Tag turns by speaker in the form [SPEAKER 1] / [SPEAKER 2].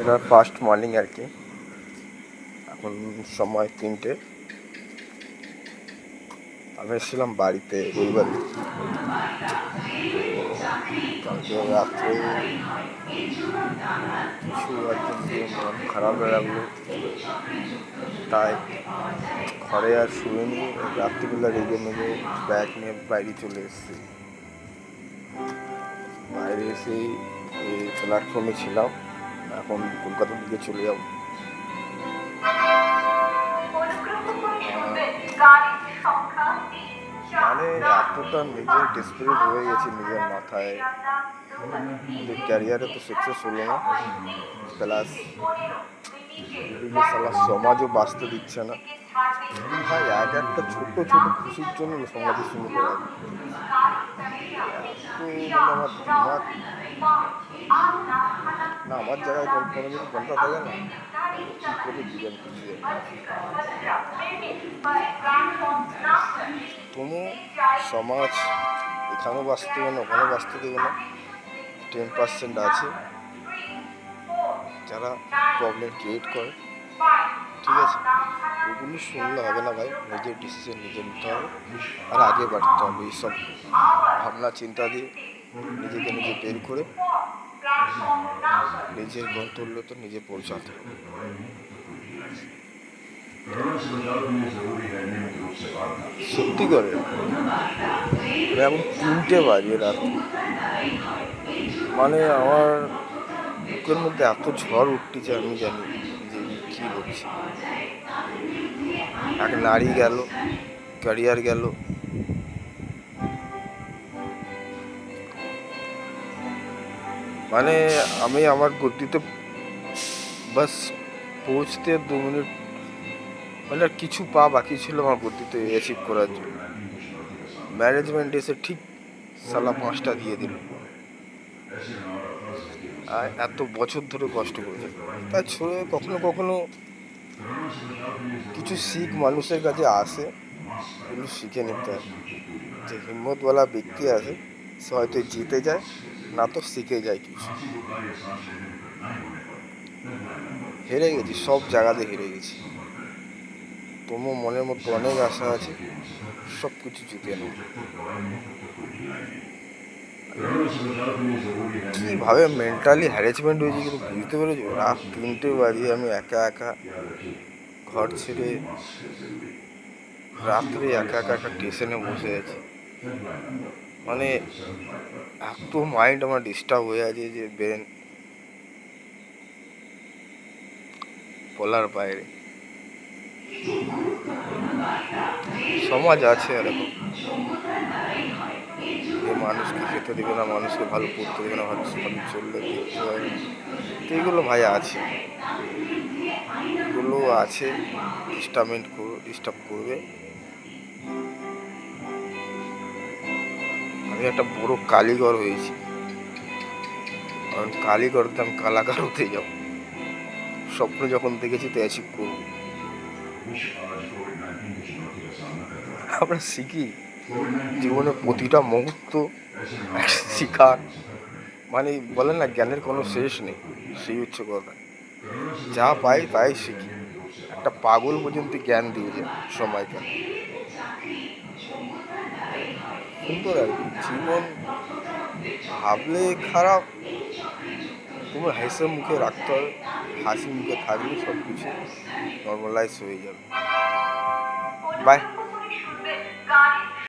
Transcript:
[SPEAKER 1] এটা first morning আর কি। এখন সময় তিনটে। আমি এসেছিলাম বাড়িতে রবিবারে। কালকে রাত্রে কিছু মন খারাপ হয়ে লাগল তাই ঘরে আর শুয়েনি রাত্রিবেলা রেগে মেগে ব্যাগ নিয়ে বাইরে চলে এসেছি। বাইরে এসেই এই প্ল্যাটফর্মে ছিলাম, এখন কলকাতার দিকে চলে যাব। মানে এতটা নিজের ডিসপ্লেট হয়ে গেছি নিজের মাথায়। যে ক্যারিয়ারে তো সাকসেস হলো না। প্লাস সমাজও বাঁচতে দিচ্ছে না। ভাই, এক একটা ছোট ছোট খুশির জন্য সমাজের সঙ্গে বেড়া মানে আমার দিমাগ না, আমার জায়গায় কোনো যদি ঘণ্টা থাকে না। কী করে দিবেন দিয়ে সমাজ এখানেও বাঁচতে দেবে না, ওখানেও বাঁচতে দেবে না। টেন পার্সেন্ট আছে। যারা প্রবলেম ক্রিয়েট করে ঠিক আছে। ওগুলো শুনলে হবে না ভাই, নিজের ডিসিশন নিজে নিতে হবে আর আগে বাড়তে হবে, এইসব ভাবনা, চিন্তা দিয়ে নিজেকে নিজে বের করে নিজের গন্তব্য তো নিজে পৌঁছাতে হবে। সত্যি করে? এখন তিনটে বাজে রাত। মানে আমার বুকের মধ্যে এত ঝড় উঠতেছে, আমি জানি। কী হচ্ছে এক নারী গেল ক্যারিয়ার গেল। মানে আমি আমার গতিতে বাস পৌঁছতে দু মিনিট মানে আর কিছু পা বাকি ছিল আমার গতিতে অ্যাচিভ করার জন্য। ম্যানেজমেন্ট এসে ঠিক সালা পাঁচটা দিয়ে দিল। এত বছর ধরে কষ্ট করেছে তাই ছড়ে কখনো কখনো কিছু শিখ মানুষের কাছে আসে, এগুলো শিখে নিতে হয়। যে হিম্মতওয়ালা ব্যক্তি আছে, সে হয়তো জিতে যায়, না তো শিখে যায় কিছু। হেরে গেছি, সব জায়গাতে হেরে গেছি। তবু মনের মধ্যে অনেক আশা আছে, সব কিছু জিতে নেব। কীভাবে মেন্টালি হ্যারাসমেন্ট হয়েছে কিন্তু বুঝতে পেরেছি? রাত তিনটে বাজে, আমি একা একা ঘর ছেড়ে রাত্রে একা একা একটা স্টেশনে বসে আছি। মানে এত মাইন্ড আমার ডিস্টার্ব হয়ে আছে যে ব্রেন বলার বাইরে। সমাজ আছে এরকম। যে মানুষকে খেতে দেবে না মানুষকে ভালো পড়তে দেবে না ভালো চললে দেখতে হবে তো এগুলো ভাই আছে। এগুলো আছে ডিস্টার্বমেন্ট করবে ডিস্টার্ব করবে। আমি একটা বড় কালীঘর হয়েছি। কারণ কালীঘরতে আমি কালাকার হতে যাব স্বপ্ন যখন দেখেছি তো অ্যাচিভ করব। আমরা শিখি। জীবনের প্রতিটা মুহূর্ত শিকার। মানে বলেন না, জ্ঞানের কোনো শেষ নেই, সেই হচ্ছে কথা। যা পাই তাই শিখি। একটা পাগল পর্যন্ত জ্ঞান দিয়ে যায় সময়কে সুন্দর আর কি, জীবন ভাবলে খারাপ তোমার হেসে মুখে রাখতে হবে। হাসি মুখে থাকলে সব কিছু নর্মালাইজ হয়ে যাবে। বাই